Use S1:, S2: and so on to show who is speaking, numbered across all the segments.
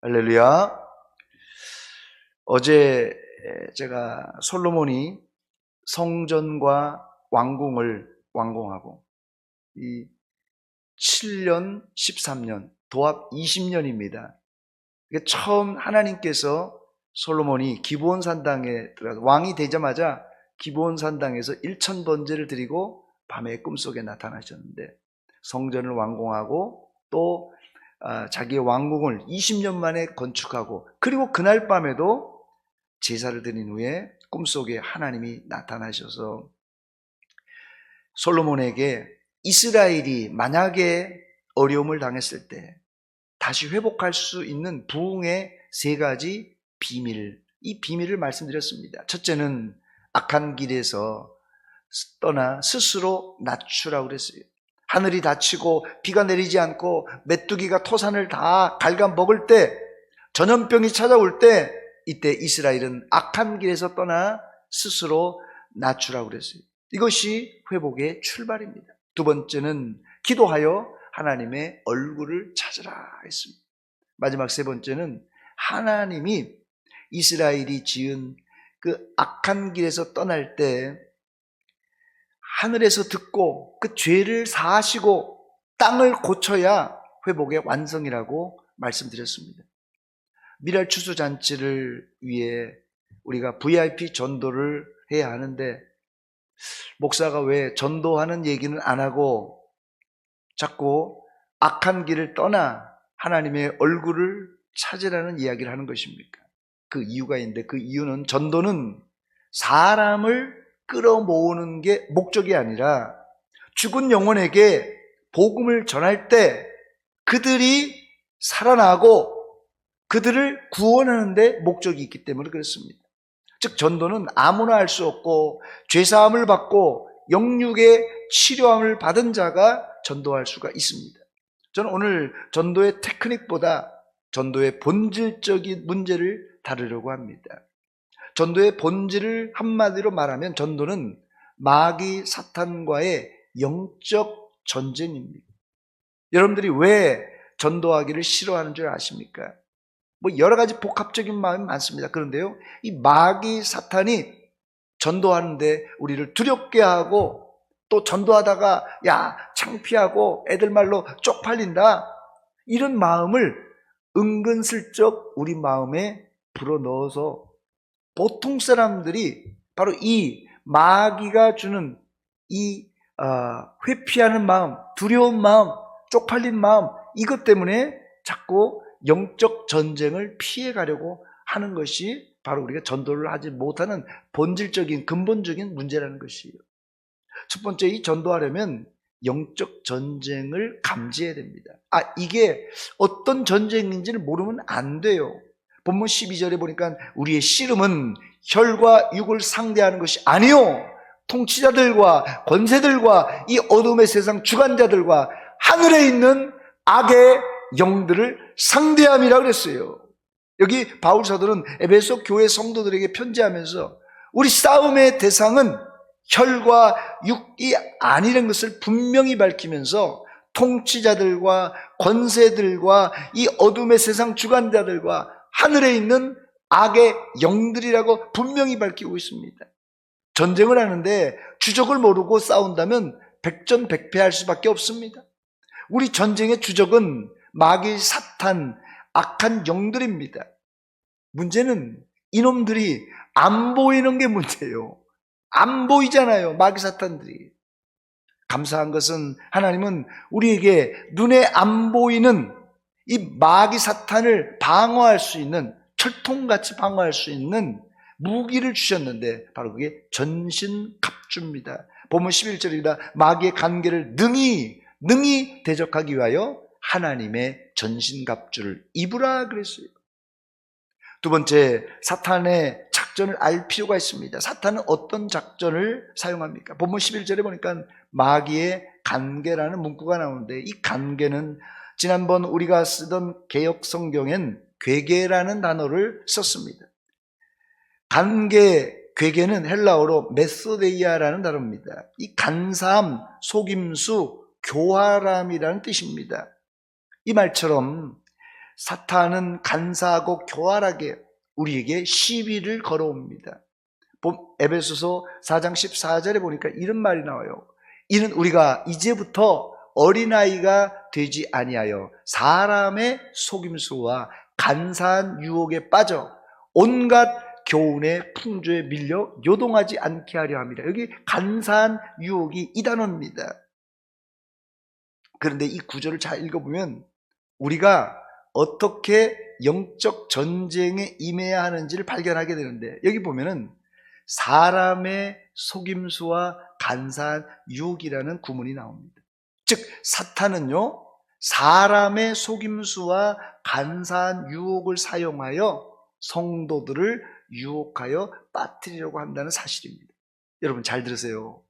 S1: 할렐루야. 어제 제가 솔로몬이 성전과 왕궁을 완공하고 이 7년, 13년, 도합 20년입니다. 이게 처음 하나님께서 솔로몬이 기브온 산당에 들어가서 왕이 되자마자 기브온 산당에서 1천 번제를 드리고 밤에 꿈속에 나타나셨는데 성전을 완공하고 또 아, 자기의 왕궁을 20년 만에 건축하고 그리고 그날 밤에도 제사를 드린 후에 꿈속에 하나님이 나타나셔서 솔로몬에게 이스라엘이 만약에 어려움을 당했을 때 다시 회복할 수 있는 부흥의 세 가지 비밀, 이 비밀을 말씀드렸습니다. 첫째는 악한 길에서 떠나 스스로 낮추라고 그랬어요. 하늘이 닫히고 비가 내리지 않고 메뚜기가 토산을 다 갉아 먹을 때 전염병이 찾아올 때 이때 이스라엘은 악한 길에서 떠나 스스로 낮추라고 그랬어요. 이것이 회복의 출발입니다. 두 번째는 기도하여 하나님의 얼굴을 찾으라 했습니다. 마지막 세 번째는 하나님이 이스라엘이 지은 그 악한 길에서 떠날 때 하늘에서 듣고 그 죄를 사하시고 땅을 고쳐야 회복의 완성이라고 말씀드렸습니다. 미랄 추수 잔치를 위해 우리가 VIP 전도를 해야 하는데 목사가 왜 전도하는 얘기는 안 하고 자꾸 악한 길을 떠나 하나님의 얼굴을 찾으라는 이야기를 하는 것입니까? 그 이유가 있는데 그 이유는 전도는 사람을 끌어모으는 게 목적이 아니라 죽은 영혼에게 복음을 전할 때 그들이 살아나고 그들을 구원하는데 목적이 있기 때문에 그렇습니다. 즉 전도는 아무나 할 수 없고 죄사함을 받고 영육의 치료함을 받은 자가 전도할 수가 있습니다. 저는 오늘 전도의 테크닉보다 전도의 본질적인 문제를 다루려고 합니다. 전도의 본질을 한마디로 말하면 전도는 마귀 사탄과의 영적 전쟁입니다. 여러분들이 왜 전도하기를 싫어하는 줄 아십니까? 뭐 여러 가지 복합적인 마음이 많습니다. 그런데요, 이 마귀 사탄이 전도하는데 우리를 두렵게 하고 또 전도하다가 야 창피하고 애들 말로 쪽팔린다 이런 마음을 은근슬쩍 우리 마음에 불어넣어서 보통 사람들이 바로 이 마귀가 주는 이 어, 회피하는 마음, 두려운 마음, 쪽팔린 마음 이것 때문에 자꾸 영적 전쟁을 피해 가려고 하는 것이 바로 우리가 전도를 하지 못하는 본질적인 근본적인 문제라는 것이에요. 첫 번째 이 전도하려면 영적 전쟁을 감지해야 됩니다. 아, 이게 어떤 전쟁인지를 모르면 안 돼요. 본문 12절에 보니까 우리의 씨름은 혈과 육을 상대하는 것이 아니요. 통치자들과 권세들과 이 어둠의 세상 주관자들과 하늘에 있는 악의 영들을 상대함이라고 그랬어요. 여기 바울 사도는 에베소 교회 성도들에게 편지하면서 우리 싸움의 대상은 혈과 육이 아니라는 것을 분명히 밝히면서 통치자들과 권세들과 이 어둠의 세상 주관자들과 하늘에 있는 악의 영들이라고 분명히 밝히고 있습니다. 전쟁을 하는데 주적을 모르고 싸운다면 백전백패할 수밖에 없습니다. 우리 전쟁의 주적은 마귀 사탄 악한 영들입니다. 문제는 이놈들이 안 보이는 게 문제예요. 안 보이잖아요. 마귀 사탄들이. 감사한 것은 하나님은 우리에게 눈에 안 보이는 이 마귀 사탄을 방어할 수 있는 철통같이 방어할 수 있는 무기를 주셨는데 바로 그게 전신갑주입니다. 보면 11절입니다. 마귀의 관계를 능히 능히 대적하기 위하여 하나님의 전신갑주를 입으라 그랬어요. 두 번째, 사탄의 작전을 알 필요가 있습니다. 사탄은 어떤 작전을 사용합니까? 본문 11절에 보니까 마귀의 관계라는 문구가 나오는데 이 관계는 지난번 우리가 쓰던 개혁 성경엔 괴계라는 단어를 썼습니다. 관계, 괴계는 헬라어로 메소데이아라는 단어입니다. 이 간사함, 속임수, 교활함이라는 뜻입니다. 이 말처럼 사탄은 간사하고 교활하게 우리에게 시비를 걸어옵니다. 본- 에베소서 4장 14절에 보니까 이런 말이 나와요. 이는 우리가 이제부터 어린아이가 되지 아니하여 사람의 속임수와 간사한 유혹에 빠져 온갖 교훈의 풍조에 밀려 요동하지 않게 하려 합니다. 여기 간사한 유혹이 이 단어입니다. 그런데 이 구절을 잘 읽어보면 우리가 어떻게 영적 전쟁에 임해야 하는지를 발견하게 되는데 여기 보면은 사람의 속임수와 간사한 유혹이라는 구문이 나옵니다. 즉 사탄은요 사람의 속임수와 간사한 유혹을 사용하여 성도들을 유혹하여 빠뜨리려고 한다는 사실입니다. 여러분 잘 들으세요.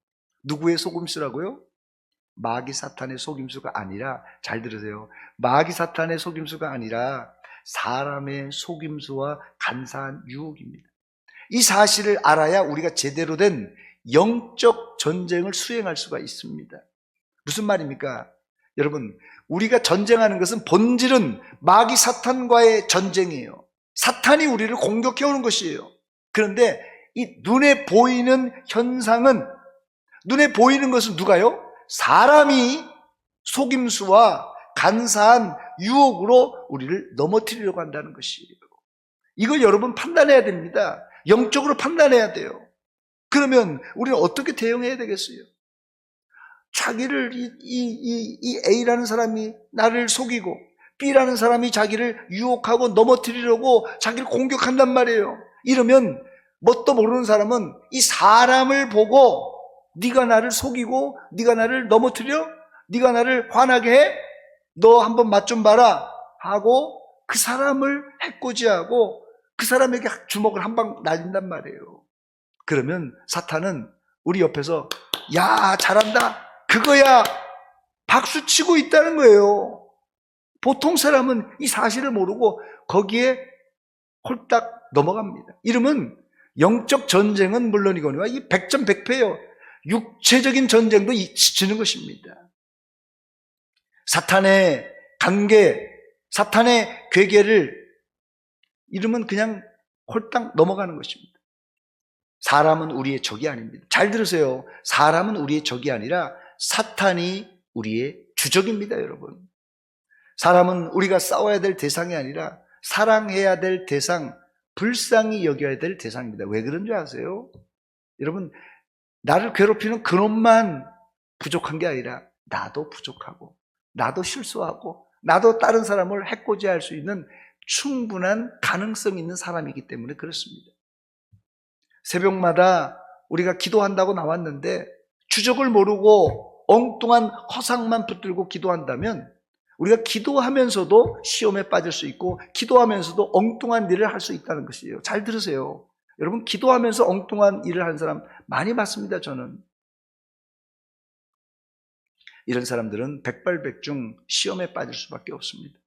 S1: 누구의 속임수라고요? 마귀 사탄의 속임수가 아니라 잘 들으세요. 마귀 사탄의 속임수가 아니라 사람의 속임수와 간사한 유혹입니다. 이 사실을 알아야 우리가 제대로 된 영적 전쟁을 수행할 수가 있습니다. 무슨 말입니까? 여러분, 우리가 전쟁하는 것은 본질은 마귀 사탄과의 전쟁이에요. 사탄이 우리를 공격해 오는 것이에요. 그런데 이 눈에 보이는 현상은 눈에 보이는 것은 누가요? 사람이 속임수와 간사한 유혹으로 우리를 넘어뜨리려고 한다는 것이에요. 이걸 여러분 판단해야 됩니다. 영적으로 판단해야 돼요. 그러면 우리는 어떻게 대응해야 되겠어요? 자기를 이, 이, 이, 이 A라는 사람이 나를 속이고 B라는 사람이 자기를 유혹하고 넘어뜨리려고 자기를 공격한단 말이에요. 이러면 뭣도 모르는 사람은 이 사람을 보고 네가 나를 속이고 네가 나를 넘어뜨려? 네가 나를 화나게 해? 너 한번 맛 좀 봐라 하고 그 사람을 해코지하고 그 사람에게 주먹을 한 방 날린단 말이에요. 그러면 사탄은 우리 옆에서 야 잘한다 그거야 박수 치고 있다는 거예요. 보통 사람은 이 사실을 모르고 거기에 홀딱 넘어갑니다. 이러면 영적 전쟁은 물론이거니와 이 백전백패요. 육체적인 전쟁도 지는 것입니다. 사탄의 관계, 사탄의 괴계를 이러면 그냥 홀딱 넘어가는 것입니다. 사람은 우리의 적이 아닙니다. 잘 들으세요. 사람은 우리의 적이 아니라 사탄이 우리의 주적입니다, 여러분. 사람은 우리가 싸워야 될 대상이 아니라 사랑해야 될 대상, 불쌍히 여겨야 될 대상입니다. 왜 그런 줄 아세요? 여러분, 나를 괴롭히는 그놈만 부족한 게 아니라 나도 부족하고, 나도 실수하고, 나도 다른 사람을 해코지할 수 있는 충분한 가능성 있는 사람이기 때문에 그렇습니다. 새벽마다 우리가 기도한다고 나왔는데 주적을 모르고 엉뚱한 허상만 붙들고 기도한다면 우리가 기도하면서도 시험에 빠질 수 있고 기도하면서도 엉뚱한 일을 할 수 있다는 것이에요. 잘 들으세요. 여러분 기도하면서 엉뚱한 일을 하는 사람 많이 봤습니다. 저는 이런 사람들은 백발백중 시험에 빠질 수밖에 없습니다.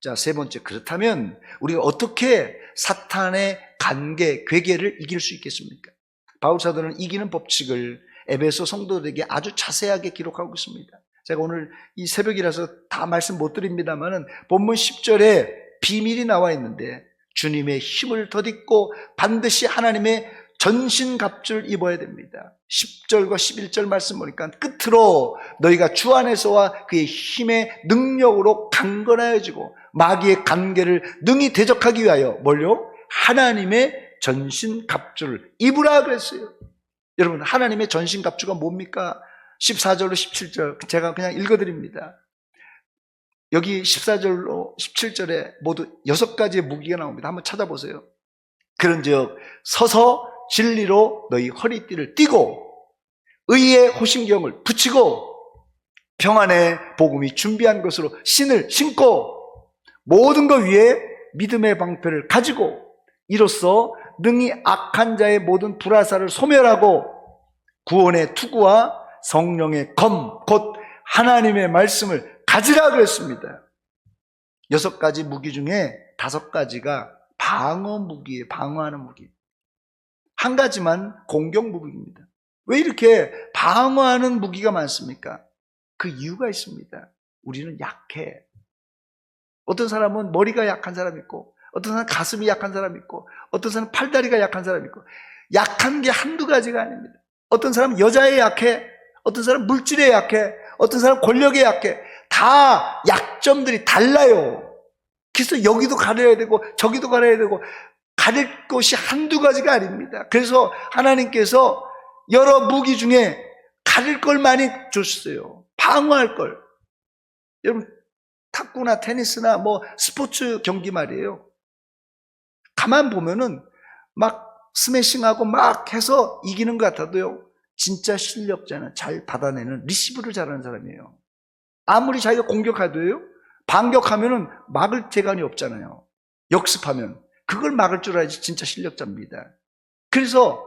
S1: 자, 세 번째. 그렇다면 우리가 어떻게 사탄의 관계, 괴계를 이길 수 있겠습니까? 바울 사도는 이기는 법칙을 에베소 성도들에게 아주 자세하게 기록하고 있습니다. 제가 오늘 이 새벽이라서 다 말씀 못 드립니다만은 본문 10절에 비밀이 나와 있는데 주님의 힘을 덧입고 반드시 하나님의 전신갑주를 입어야 됩니다. 10절과 11절 말씀 보니까 끝으로 너희가 주 안에서와 그의 힘의 능력으로 강건하여지고 마귀의 관계를 능히 대적하기 위하여 뭘요? 하나님의 전신갑주를 입으라 그랬어요. 여러분 하나님의 전신갑주가 뭡니까? 14절로 17절 제가 그냥 읽어드립니다. 여기 14절로 17절에 모두 여섯 가지의 무기가 나옵니다. 한번 찾아보세요. 그런 즉 서서 진리로 너희 허리띠를 띠고 의의 호심경을 붙이고 평안의 복음이 준비한 것으로 신을 신고 모든 것 위에 믿음의 방패를 가지고 이로써 능히 악한 자의 모든 불화사를 소멸하고 구원의 투구와 성령의 검, 곧 하나님의 말씀을 가지라 그랬습니다. 여섯 가지 무기 중에 다섯 가지가 방어 무기예요. 방어하는 무기. 한 가지만 공격 무기입니다. 왜 이렇게 방어하는 무기가 많습니까? 그 이유가 있습니다. 우리는 약해. 어떤 사람은 머리가 약한 사람 있고, 어떤 사람은 가슴이 약한 사람 있고, 어떤 사람은 팔다리가 약한 사람 있고, 약한 게 한두 가지가 아닙니다. 어떤 사람은 여자에 약해, 어떤 사람은 물질에 약해, 어떤 사람은 권력에 약해. 다 약점들이 달라요. 그래서 여기도 가려야 되고, 저기도 가려야 되고, 가릴 것이 한두 가지가 아닙니다. 그래서 하나님께서 여러 무기 중에 가릴 걸 많이 줬어요. 방어할 걸. 여러분, 탁구나 테니스나 뭐 스포츠 경기 말이에요. 가만 보면은 막 스매싱하고 막 해서 이기는 것 같아도요. 진짜 실력자는 잘 받아내는 리시브를 잘하는 사람이에요. 아무리 자기가 공격하도요. 반격하면은 막을 재간이 없잖아요. 역습하면. 그걸 막을 줄 알지 진짜 실력자입니다. 그래서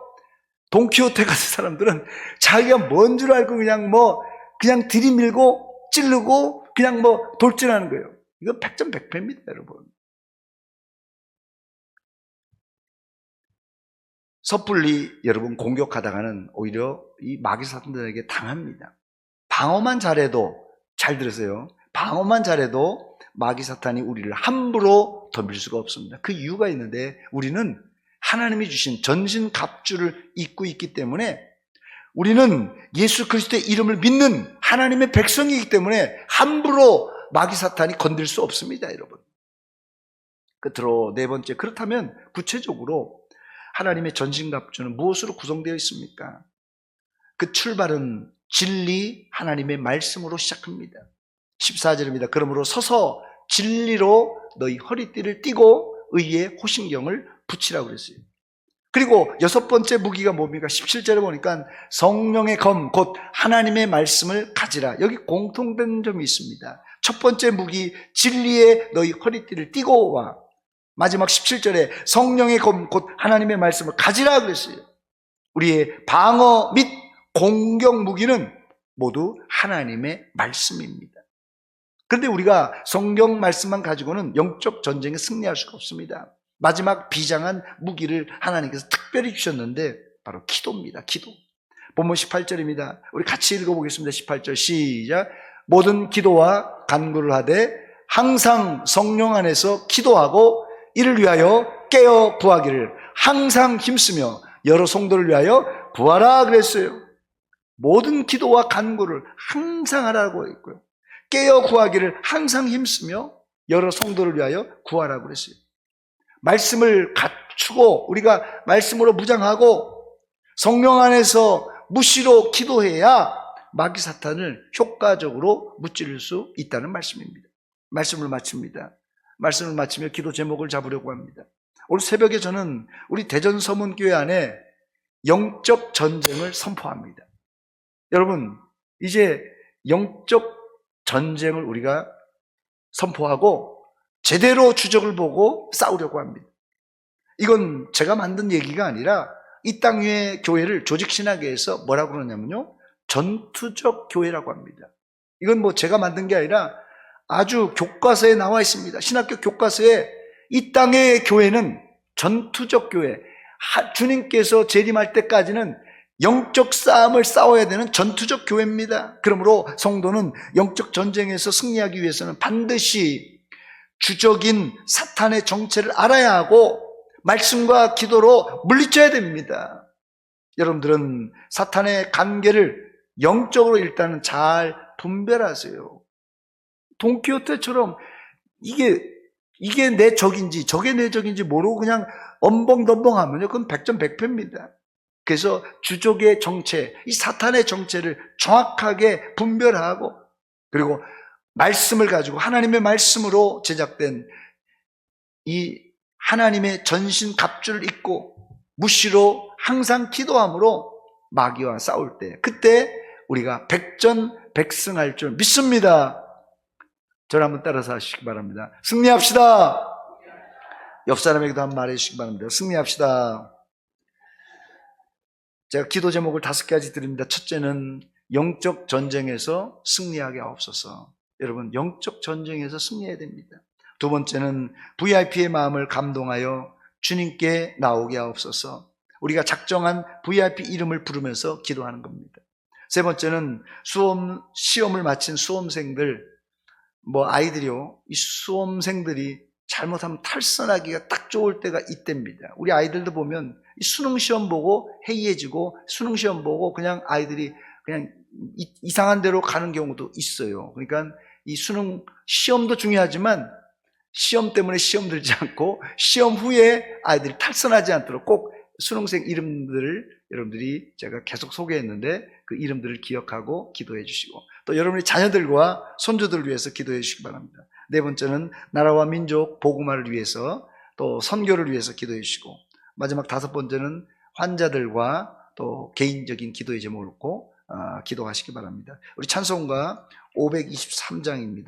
S1: 돈키호테 같은 사람들은 자기가 뭔 줄 알고 그냥 뭐 그냥 들이밀고 찌르고 그냥 뭐 돌진하는 거예요. 이건 백전백패입니다, 여러분. 섣불리 여러분 공격하다가는 오히려 이 마귀 사탄들에게 당합니다. 방어만 잘해도 잘 들으세요. 방어만 잘해도 마귀 사탄이 우리를 함부로 덤빌 수가 없습니다. 그 이유가 있는데 우리는 하나님이 주신 전신 갑주를 입고 있기 때문에 우리는 예수 그리스도의 이름을 믿는 하나님의 백성이기 때문에 함부로 마귀 사탄이 건들 수 없습니다, 여러분. 끝으로 네 번째 그렇다면 구체적으로 하나님의 전신갑주는 무엇으로 구성되어 있습니까? 그 출발은 진리 하나님의 말씀으로 시작합니다. 14절입니다. 그러므로 서서 진리로 너희 허리띠를 띠고 의의 호신경을 붙이라고 그랬어요. 그리고 여섯 번째 무기가 뭡니까? 17절에 보니까 성령의 검, 곧 하나님의 말씀을 가지라. 여기 공통된 점이 있습니다. 첫 번째 무기, 진리의 너희 허리띠를 띠고 와. 마지막 17절에 성령의 검, 곧 하나님의 말씀을 가지라 그랬어요. 우리의 방어 및 공격 무기는 모두 하나님의 말씀입니다. 그런데 우리가 성경 말씀만 가지고는 영적 전쟁에 승리할 수가 없습니다. 마지막 비장한 무기를 하나님께서 특별히 주셨는데 바로 기도입니다. 기도. 본문 18절입니다. 우리 같이 읽어보겠습니다. 18절 시작. 모든 기도와 간구를 하되 항상 성령 안에서 기도하고 이를 위하여 깨어 구하기를 항상 힘쓰며 여러 성도를 위하여 구하라 그랬어요. 모든 기도와 간구를 항상 하라고 했고요. 깨어 구하기를 항상 힘쓰며 여러 성도를 위하여 구하라고 그랬어요. 말씀을 갖추고 우리가 말씀으로 무장하고 성령 안에서 무시로 기도해야 마귀 사탄을 효과적으로 무찌를 수 있다는 말씀입니다. 말씀을 마칩니다. 말씀을 마치며 기도 제목을 잡으려고 합니다. 오늘 새벽에 저는 우리 대전 서문교회 안에 영적 전쟁을 선포합니다. 여러분, 이제 영적 전쟁을 우리가 선포하고 제대로 주적을 보고 싸우려고 합니다. 이건 제가 만든 얘기가 아니라 이 땅 위의 교회를 조직신학에서 뭐라고 그러냐면요. 전투적 교회라고 합니다. 이건 뭐 제가 만든 게 아니라 아주 교과서에 나와 있습니다. 신학교 교과서에 이 땅의 교회는 전투적 교회, 주님께서 재림할 때까지는 영적 싸움을 싸워야 되는 전투적 교회입니다. 그러므로 성도는 영적 전쟁에서 승리하기 위해서는 반드시 주적인 사탄의 정체를 알아야 하고 말씀과 기도로 물리쳐야 됩니다. 여러분들은 사탄의 관계를 영적으로 일단은 잘 분별하세요. 동키호테처럼 이게 이게 내 적인지 저게 내 적인지 모르고 그냥 엄벙덤벙하면요 그건 백전백패입니다. 그래서 주족의 정체, 이 사탄의 정체를 정확하게 분별하고 그리고 말씀을 가지고 하나님의 말씀으로 제작된 이 하나님의 전신 갑주를 입고 무시로 항상 기도함으로 마귀와 싸울 때 그때 우리가 백전백승할 줄 믿습니다. 저를 한번 따라서 하시기 바랍니다. 승리합시다. 옆 사람에게도 한번 말해 주시기 바랍니다. 승리합시다. 제가 기도 제목을 다섯 가지 드립니다. 첫째는 영적 전쟁에서 승리하게 하옵소서. 여러분, 영적 전쟁에서 승리해야 됩니다. 두 번째는 VIP의 마음을 감동하여 주님께 나오게 하옵소서. 우리가 작정한 VIP 이름을 부르면서 기도하는 겁니다. 세 번째는 수험, 시험을 마친 수험생들, 뭐 아이들이요, 이 수험생들이 잘못하면 탈선하기가 딱 좋을 때가 이때입니다. 우리 아이들도 보면 이 수능 시험 보고 해이해지고 수능 시험 보고 그냥 아이들이 그냥 이- 이상한 대로 가는 경우도 있어요. 그러니까 이 수능 시험도 중요하지만 시험 때문에 시험 들지 않고 시험 후에 아이들이 탈선하지 않도록 꼭 수능생 이름들을 여러분들이 제가 계속 소개했는데 그 이름들을 기억하고 기도해 주시고 또 여러분의 자녀들과 손주들을 위해서 기도해 주시기 바랍니다. 네 번째는 나라와 민족 복음화를 위해서 또 선교를 위해서 기도해 주시고 마지막 다섯 번째는 환자들과 또 개인적인 기도의 제목을 놓고 아, 기도하시기 바랍니다. 우리 찬송가 523장입니다.